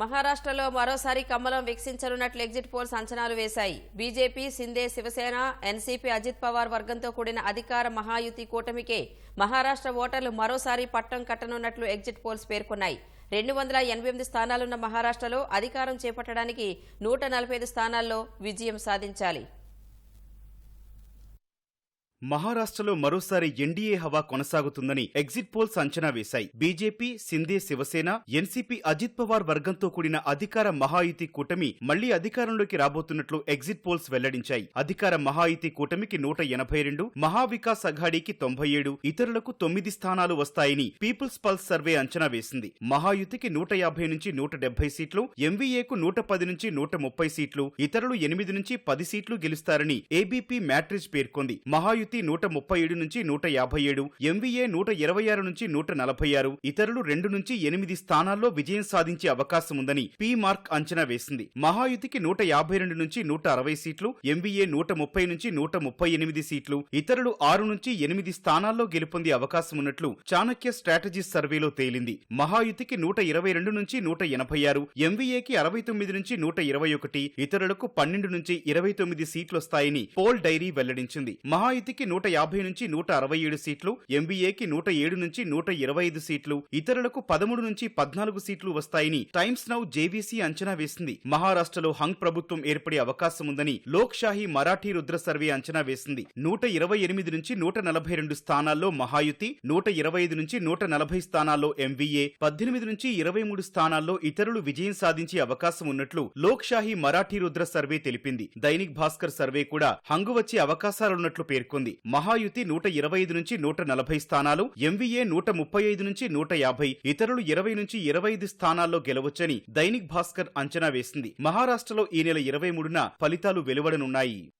మహారాష్ట్రలో మరోసారి కమ్మలం వికసించనున్నట్లు exit polls అంచనాలు వేశాయి. బీజేపీ సిందే శివసేన ఎన్సీపీ అజిత్ పవార్ వర్గంతో కూడిన అధికార మహాయుతి కూటమికే మహారాష్ట్ర ఓటర్లు మరోసారి పట్టం కట్టనున్నట్లు ఎగ్జిట్ పోల్స్ పేర్కొన్నాయి. రెండు వందల ఎనభై ఎనిమిది స్థానాలున్న మహారాష్ట్రలో అధికారం చేపట్టడానికి నూట నలభై ఐదు స్థానాల్లో విజయం సాధించాలి. మహారాష్ట్రలో మరోసారి ఎన్డీఏ హవా కొనసాగుతుందని ఎగ్జిట్ పోల్స్ అంచనా వేశాయి. బీజేపీ సిందే శివసేన ఎన్సీపీ అజిత్ పవార్ వర్గంతో కూడిన అధికార మహాయుతి కూటమి మళ్ళీ అధికారంలోకి రాబోతున్నట్లు ఎగ్జిట్ పోల్స్ వెల్లడించాయి. అధికార మహాయుతి కూటమికి నూట ఎనభై రెండు మహావికాస్ అఘాడీకి తొంభై ఏడు ఇతరులకు తొమ్మిది స్థానాలు వస్తాయని పీపుల్స్ పల్స్ సర్వే అంచనా వేసింది. మహాయుతికి నూట యాభై నుంచి నూట డెబ్బై సీట్లు ఎంవీఏకు నూట పది నుంచి నూట ముప్పై సీట్లు ఇతరులు ఎనిమిది నుంచి పది సీట్లు గెలుస్తారని ఏబీపీ మ్యాట్రిజ్ పేర్కొంది. మహాయుతి నూట ముప్పై ఏడు నుంచి నూట యాభై ఏడు ఎంవీఏ నూట ఇరవై ఆరు నుంచి నూట నలభై ఆరు ఇతరులు రెండు నుంచి ఎనిమిది స్థానాల్లో విజయం సాధించే అవకాశం ఉందని పీ మార్క్ అంచనా వేసింది. మహాయుతికి నూట యాభై రెండు నుంచి నూట అరవై సీట్లు ఎంవీఏ నూట ముప్పై నుంచి నూట ముప్పై ఎనిమిది సీట్లు ఇతరులు ఆరు నుంచి ఎనిమిది స్థానాల్లో గెలుపొందే అవకాశం ఉన్నట్లు చాణక్య స్ట్రాటజీస్ సర్వేలో తేలింది. మహాయుతికి నూట ఇరవై రెండు నుంచి నూట ఎనభై ఆరు ఎంవీఏకి అరవై తొమ్మిది నుంచి నూట ఇరవై ఒకటి ఇతరులకు పన్నెండు నుంచి ఇరవై తొమ్మిది సీట్లొస్తాయని పోల్ డైరీ వెల్లడించింది. మహాయుతికి నూట యాభై నుంచి నూట అరవై ఏడు సీట్లు ఎంబీఏకి నూట ఏడు నుంచి నూట ఇరవై ఐదు సీట్లు ఇతరులకు పదమూడు నుంచి పద్నాలుగు సీట్లు వస్తాయని టైమ్స్ నౌ జేవీసీ అంచనా వేసింది. మహారాష్ట్రలో హంగ్ ప్రభుత్వం ఏర్పడే అవకాశం ఉందని లోక్షాహి మరాఠీ రుద్ర సర్వే అంచనా వేసింది. నూట ఇరవై ఎనిమిది నుంచి నూట నలభై రెండు స్థానాల్లో మహాయుతి నూట ఇరవై ఐదు నుంచి నూట నలభై స్థానాల్లో ఎంవీఏ పద్దెనిమిది నుంచి ఇరవై మూడు స్థానాల్లో ఇతరులు విజయం సాధించే అవకాశం ఉన్నట్లు లోక్షాహి మరాఠీ రుద్ర సర్వే తెలిపింది. దైనిక్ భాస్కర్ సర్వే కూడా హంగు వచ్చే అవకాశాలున్నట్లు పేర్కొంది. మహాయుతి నూట ఇరవై ఐదు నుంచి నూట నలభై స్థానాలు ఎంవీఏ నూట ముప్పై ఐదు నుంచి నూట యాభై ఇతరులు ఇరవై నుంచి ఇరవై ఐదు స్థానాల్లో గెలవచ్చని దైనిక్ భాస్కర్ అంచనా వేసింది. మహారాష్ట్రలో ఈ నెల ఇరవై మూడున ఫలితాలు వెలువడనున్నాయి.